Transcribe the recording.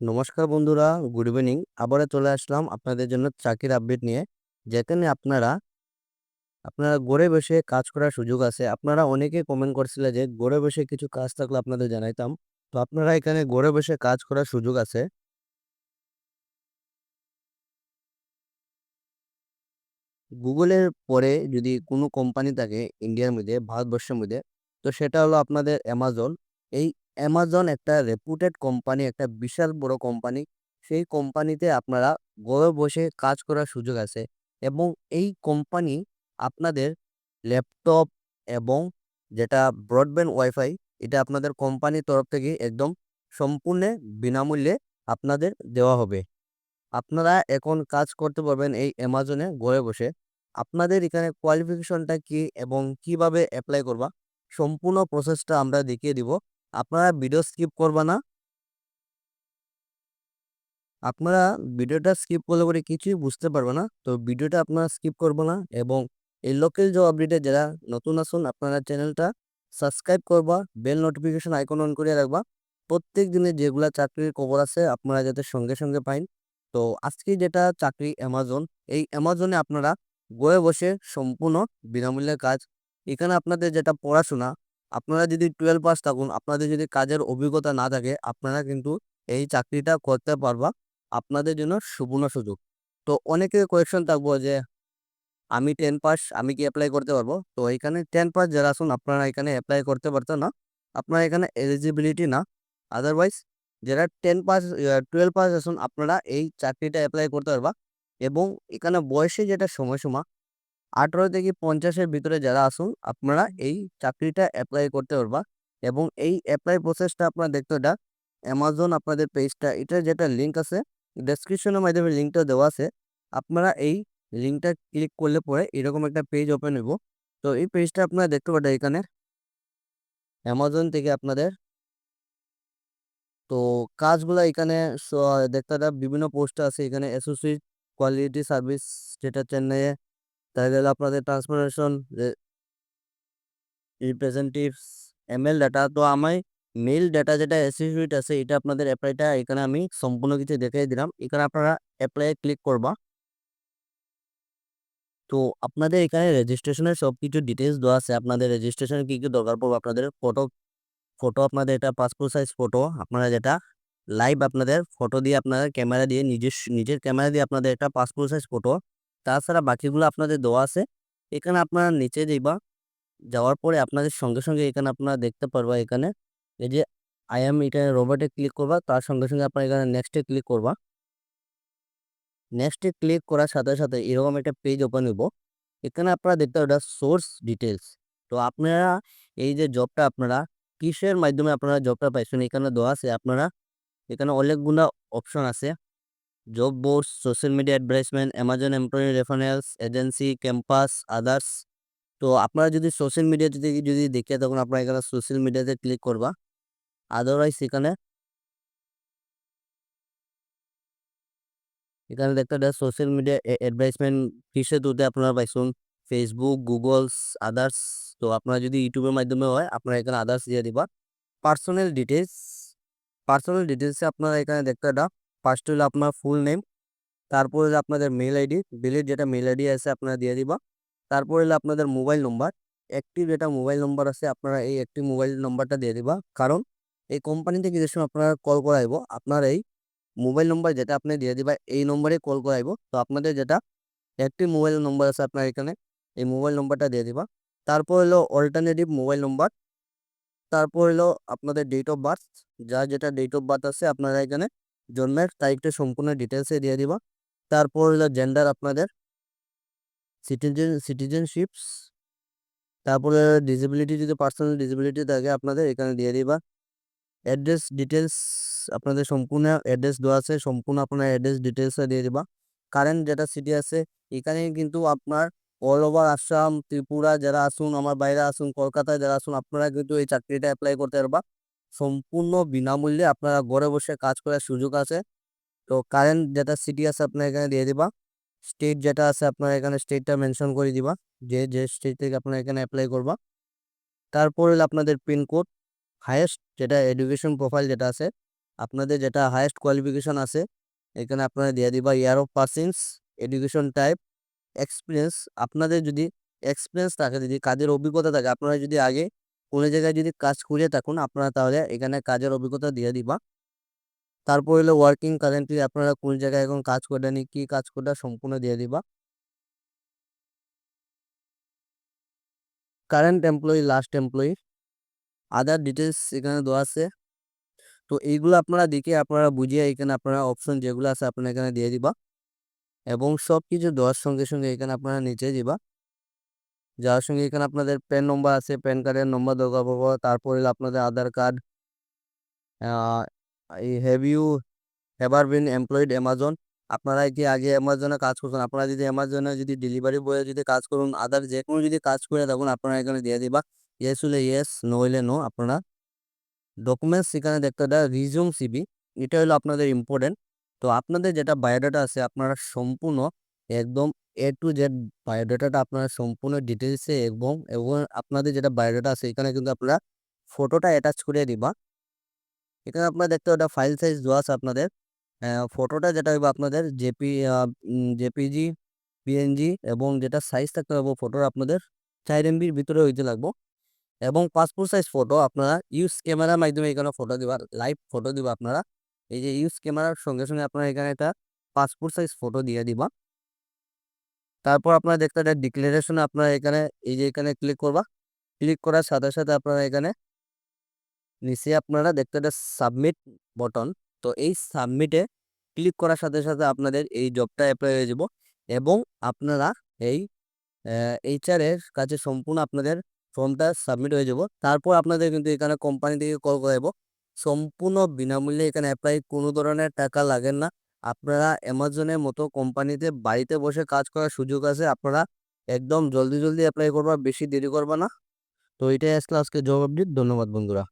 নমস্কার বন্ধুরা, good evening. আবারও চলে আসলাম আপনাদের জন্য চাকরির আপডেট নিয়ে। যেখানে আপনারা আপনারা ঘরে বসে কাজ করার সুযোগ আছে। আপনারা অনেকেই কমেন্ট করছিলেন যে ঘরে বসে কিছু কাজ থাকলে আপনাদের জানাইতাম। তো আপনারা এখানে ঘরে বসে কাজ করার সুযোগ আছে? গুগলের পরে যদি কোনো কোম্পানি থাকে ইন্ডিয়ার মধ্যে, ভারতবর্ষের মধ্যে, তো সেটা হলো আপনাদের অ্যামাজন এই অ্যামাজন একটা রেপুটেড কোম্পানি একটা বিশাল বড় কোম্পানি সেই কোম্পানিতে আপনারা ঘরে বসে কাজ করার সুযোগ আছে। এবং এই কোম্পানি আপনাদের ল্যাপটপ এবং যেটা ব্রডব্যান্ড ওয়াইফাই এটা আপনাদের কোম্পানির তরফ থেকে একদম সম্পূর্ণ বিনামূল্যে আপনাদের দেওয়া হবে। আপনারা এখন কাজ করতে পারবেন এই অ্যামাজনে ঘরে বসে। আপনাদের এখানে কোয়ালিফিকেশনটা কি এবং কীভাবে অ্যাপ্লাই করবা, সম্পূর্ণ প্রসেসটা আমরা দেখিয়ে দিব। আপনারা ভিডিও স্কিপ করবা না। আপনারা ভিডিওটা স্কিপ করলে পরে কিছুই বুঝতে পারবে না। তো ভিডিওটা আপনারা স্কিপ করব না এবং এই লোকাল জব আপডেটে যারা নতুন আসুন আপনারা চ্যানেলটা সাবস্ক্রাইব করবা বেল নোটিফিকেশন আইকন অন করে রাখবা। প্রত্যেক দিনে যেগুলা চাকরির খবর আছে, আপনারা যাতে সঙ্গে সঙ্গে পাইন। তো আজকে যেটা চাকরি অ্যামাজন এই অ্যামাজনে আপনারা বয়ে বসে সম্পূর্ণ বিনামূল্যে কাজ। এখানে আপনাদের যেটা পড়াশোনা আপনারা যদি টুয়েলভ পাস থাকুন, আপনাদের যদি কাজের অভিজ্ঞতা না থাকে, আপনারা কিন্তু এই চাকরিটা করতে পারবা আপনাদের জন্য সুবর্ণ সুযোগ। তো অনেকে কোয়েশন থাকব যে, আমি টেন পাস, আমি কি অ্যাপ্লাই করতে পারব? তো এখানে টেন পাস যারা আসুন আপনারা এখানে অ্যাপ্লাই করতে পারতেন না। আপনারা এখানে এলিজিবিলিটি না। আদারওয়াইজ যারা টেন পাস টুয়েলভ পাস আসুন আপনারা এই চাকরিটা অ্যাপ্লাই করতে পারবা। এবং এখানে বয়সে যেটা সময়সীমা আঠারো থেকে পঞ্চাশের ভিতরে যারা আসুন আপনারা এই চাকরিটা অ্যাপ্লাই করতে পারবা এবং এই অ্যাপ্লাই প্রসেসটা আপনারা দেখতে এটা অ্যামাজন আপনাদের পেজটা এটা যেটা লিঙ্ক আছে ডেসক্রিপশনের মাধ্যমে লিঙ্কটা দেওয়া আছে আপনারা এই লিঙ্কটা ক্লিক করলে পরে এরকম একটা পেজ ওপেন হইব। তো এই পেজটা আপনারা দেখতে পারেন এখানে। অ্যামাজন থেকে আপনাদের তো কাজগুলো এখানে দেখতে বিভিন্ন পোস্ট আছে এখানে অ্যাসোসিয়েট কোয়ালিটি সার্ভিস যেটা চেন্নাইয়ে তাহলে আপনাদের ট্রান্সফরমেশন রিপ্রেজেন্টেটিভস এমএল ডাটা তো আমি মেল ডাটা যেটা অ্যাসোসিয়েট আছে, এটা আপনাদের অ্যাপ্লাইটা এখানে আমি সম্পূর্ণ কিছু দেখিয়ে দিলাম। এখানে আপনারা অ্যাপ্লাই ক্লিক করবা। তো আপনাদের এখানে রেজিস্ট্রেশনের সব কিছু ডিটেলস দেওয়া আছে। আপনাদের রেজিস্ট্রেশনে কী কী দরকার পড়বে? আপনাদের ফটো ফটো আপনাদের এটা পাসপোর্ট সাইজ ফটো আপনারা যেটা লাইভ আপনাদের ফটো দিয়ে আপনাদের ক্যামেরা দিয়ে নিজের নিজের ক্যামেরা দিয়ে আপনাদের একটা পাসপোর্ট সাইজ ফটো তাছাড়া বাকিগুলো আপনাদের দেওয়া আছে। এখানে আপনারা নিচে যাইবা যাওয়ার পরে আপনাদের সঙ্গে সঙ্গে এখানে আপনারা দেখতে পারবা এখানে, এই যে আই এম এখানে রোবটে ক্লিক করবা, তার সঙ্গে সঙ্গে আপনারা এখানে নেক্সটে ক্লিক করবা। নেক্সটে ক্লিক করার সাথে সাথে এরকম একটা পেজ ওপেন হইব। এখানে আপনারা দেখতে পাবেন সোর্স ডিটেলস তো আপনারা এই যে জবটা আপনারা কিসের মাধ্যমে আপনারা জবটা পাইছেন এখানে দেওয়া আছে, আপনারা এখানে অনেকগুলো অপশন আছে। Job boards social media advertisement Amazon employee reference agency campus others তো আপনারা যদি সোশ্যাল মিডিয়া যদি যদি দেখে তখন আপনারা এখানে সোশ্যাল মিডিয়াতে ক্লিক করবা। আদারওয়াইজ এখানে এখানে দেখতে সোশ্যাল মিডিয়া অ্যাডভার্টাইজমেন্ট কিসের থ্রুতে আপনারা পাইছেন ফেসবুক গুগলস আদার্স তো আপনারা যদি ইউটিউবের মাধ্যমে হয়, আপনারা এখানে আদার্স দিয়ে দিবা। পার্সোনাল ডিটেলস পার্সোনাল ডিটেলসে আপনারা এখানে দেখতে এটা ফার্স্ট হলো আপনার ফুল নেম তারপর হলো আপনাদের মেল আইডি বিলের যেটা মেল আইডি আছে আপনারা দিয়ে দিবা। তারপর হলো আপনাদের মোবাইল নম্বর একটি যেটা মোবাইল নম্বর আছে আপনারা এই একটি মোবাইল নম্বরটা দিয়ে দিবা। কারণ এই কোম্পানি থেকে যে সময় আপনারা কল করাইব, আপনার এই মোবাইল নম্বর যেটা আপনি দিয়ে দিবা, এই নম্বরে কল করাইব। তো আপনাদের যেটা একটি মোবাইল নম্বর আছে আপনার এখানে, এই মোবাইল নম্বরটা দিয়ে দিবা। তারপর হলো অল্টারনেটিভ মোবাইল নম্বর তারপর হলো আপনাদের ডেট অফ বার্থ যা যেটা ডেট অফ বার্থ আছে আপনারা এখানে জন্মের তারিখটা সম্পূর্ণ ডিটেলসে দিয়ে দিবা। তারপর হলো জেন্ডার আপনাদের। সিটিজেন সিটিজেনশিপস তারপরে ডিসেবিলিটি যদি পার্সোনাল ডিসেবিলিটি থাকে আপনাদের, এখানে দিয়ে দিবা। অ্যাড্রেস ডিটেলস আপনাদের সম্পূর্ণ অ্যাড্রেস দেওয়া আছে, সম্পূর্ণ আপনার অ্যাড্রেস ডিটেলসে দিয়ে দিবা। কারেন্ট যেটা সিটি আছে, এখানে কিন্তু আপনার অল ওভার আসাম ত্রিপুরা, যারা আসুন, আমার বাইরে আসুন, কলকাতায় যারা আসুন, আপনারা কিন্তু এই চাকরিটা অ্যাপ্লাই করতে পারবা। সম্পূর্ণ বিনামূল্যে আপনারা ঘরে বসে কাজ করার সুযোগ আছে। তো কারেন্ট যেটা সিটি আছে আপনার এখানে দিয়ে দিবা। স্টেট যেটা আছে আপনার এখানে স্টেটটা মেনশন করে দিবা। যে যে স্টেট থেকে আপনারা এখানে অ্যাপ্লাই করবা। তারপরে আপনাদের পিনকোড হায়েস্ট যেটা এডুকেশন প্রোফাইল যেটা আছে। আপনাদের যেটা হায়েস্ট কোয়ালিফিকেশন আছে, এখানে আপনারা দিয়ে দিবা year of passing education type experience আপনাদের যদি এক্সপিরিয়েন্স থাকে, যদি কাজের অভিজ্ঞতা থাকে, আপনারা যদি আগে কোনো জায়গায় যদি কাজ করে থাকুন, আপনারা তাহলে এখানে কাজের অভিজ্ঞতা দিয়ে দিবা। তারপর হলো ওয়ার্কিং কারেন্টলি আপনারা কোন জায়গায় এখন কাজ করেন কি কাজ করে সম্পূর্ণ দিয়ে দিবা। Current employee last employee other details এখানে দেওয়া আছে। তো এইগুলো আপনারা দেখে আপনারা বুঝিয়ে এখানে আপনারা অপশন যেগুলো আছে, আপনারা এখানে দিয়ে দিবা। এবং সব কিছু দেওয়ার সঙ্গে সঙ্গে এখানে আপনারা নিচে দিবা। যার সঙ্গে এখানে আপনাদের প্যান নম্বর আছে প্যান কার্ডের নম্বর দরকার পড়ব। তারপরে আপনাদের Aadhaar card have you ever been employed Amazon আপনারা কি আগে অ্যামাজনে কাজ করছেন? আপনারা যদি অ্যামাজনে যদি ডেলিভারি বয়ে যদি কাজ করুন আদার যে কোনো যদি কাজ করে থাকুন, আপনারা এখানে দিয়ে দিবা। ইয়েস হলে ইয়েস নো হলে নো আপনারা ডকুমেন্টস এখানে দেখতে দেয় রিজিউম সিবি এটা হলো আপনাদের ইম্পর্টেন্ট তো আপনাদের যেটা বায়োডাটা আছে, আপনারা সম্পূর্ণ একদম এ টু জেড বায়োডাটাটা আপনারা সম্পূর্ণ ডিটেলসে এবং এবং আপনাদের যেটা বায়োডাটা আছে, এখানে কিন্তু আপনারা ফটোটা অ্যাটাচ করে দিবা। এখানে আপনারা দেখতে ওটা ফাইল সাইজ দেওয়া আছে আপনাদের। ফটোটা যেটা হইবে আপনাদের জেপি জেপিজি পিএনজি এবং যেটা সাইজ থাকতে হবে ফটোর আপনাদের চার এমবির ভিতরে হইতে লাগবো। এবং পাসপোর্ট সাইজ ফটো আপনারা ইউজ ক্যামেরার মাধ্যমে এখানে ফটো দিবা লাইভ ফটো দিবা আপনারা। এই যে ইউজ ক্যামেরার সঙ্গে সঙ্গে আপনারা এখানে একটা পাসপোর্ট সাইজ ফটো দিয়ে দিবা। তারপর আপনারা দেখতে একটা ডিক্লারেশন আপনারা এখানে, এই যে এখানে ক্লিক করবা। ক্লিক করার সাথে সাথে আপনারা এখানে নিচে আপনারা দেখতে একটা সাবমিট বটন তো এই সাবমিটে ক্লিক করার সাথে সাথে আপনাদের এই জবটা অ্যাপ্লাই হয়ে যাব এবং আপনারা এই এইচআর এর কাছে সম্পূর্ণ আপনাদের ফর্মটা সাবমিট হয়ে যাব। তারপর আপনাদের কিন্তু এখানে কোম্পানি থেকে কল করাবো সম্পূর্ণ বিনামূল্যে এখানে অ্যাপ্লাই কোনো ধরনের টাকা লাগে না। আপনারা অ্যামাজনের মতো কোম্পানিতে বাড়িতে বসে কাজ করার সুযোগ আছে, আপনারা একদম জলদি জলদি অ্যাপ্লাই করবা বেশি দেরি করবা না। তো এটাই আজকে আজকে জব আপডেট ধন্যবাদ বন্ধুরা।